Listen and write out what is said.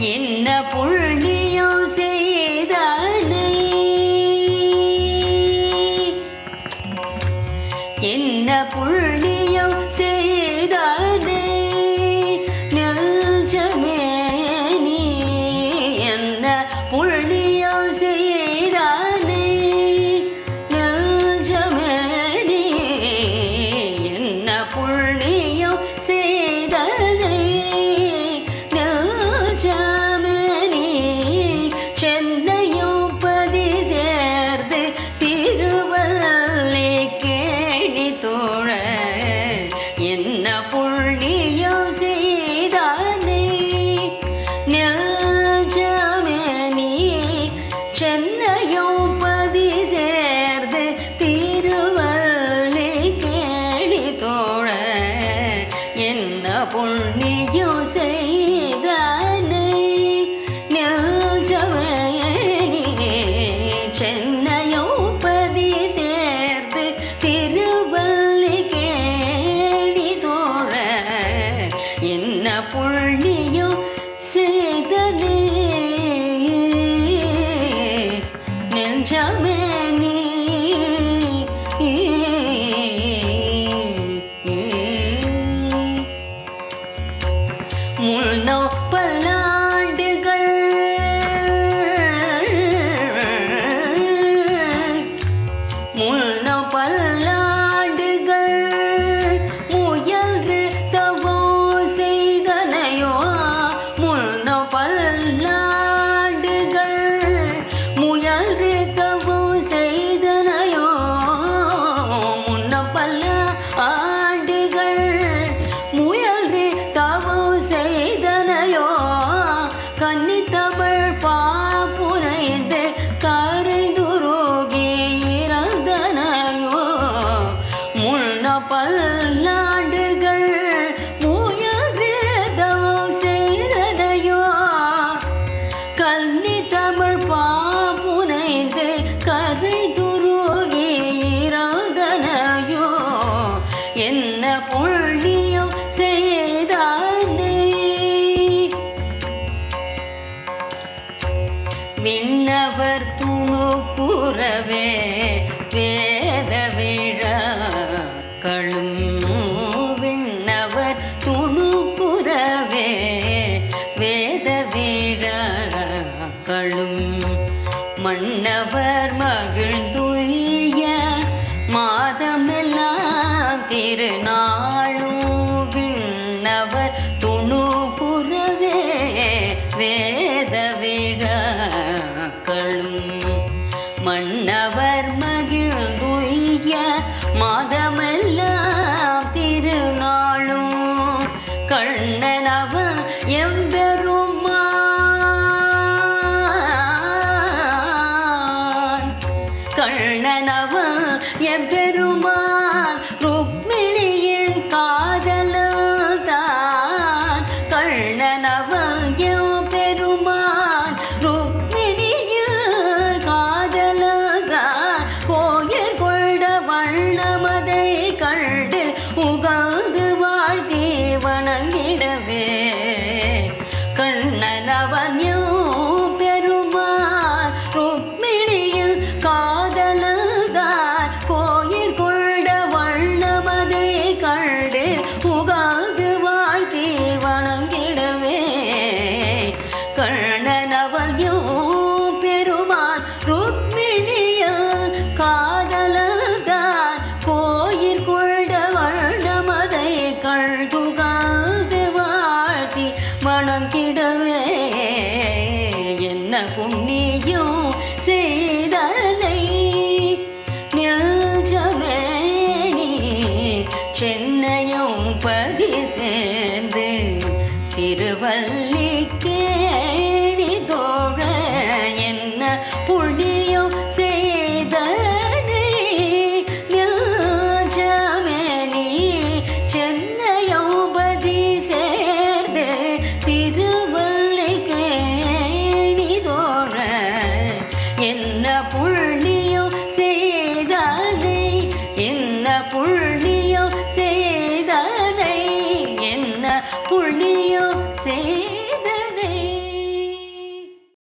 என்ன புண்ணியம் செய்தானே? என்ன புண்ணியம் செய்தானே? சென்னையோ பதி சேர்ந்து திருவள்ளி கேடி தோழ என்ன புண்ணியோ செய்தானே நெல்ஜவையே சென்னை விண்ணவர் துணுப்புறவே வேத விழாக்களும் விண்ணவர் துணுப்புறவே வேத விழாக்களும் மன்னவர் மகிழ்ந்துய மாதமெல்லாம் திருநாள் மக்களும் மன்னவர் மகிழ்ந்துய்ய மாதமெல்லாம் திருநாளும். கண்ணனவ எம்பெருமான். கண்ணனவ எம்பெருமான். வேடமே என்ன புண்ணியம் செய்தனை? நெஞ்சமே நீ சென்னையும் பதி சேர்ந்து திருவல்லிக்கு என்ன புண்ணியம் செய்தனை? என்ன புண்ணியம் செய்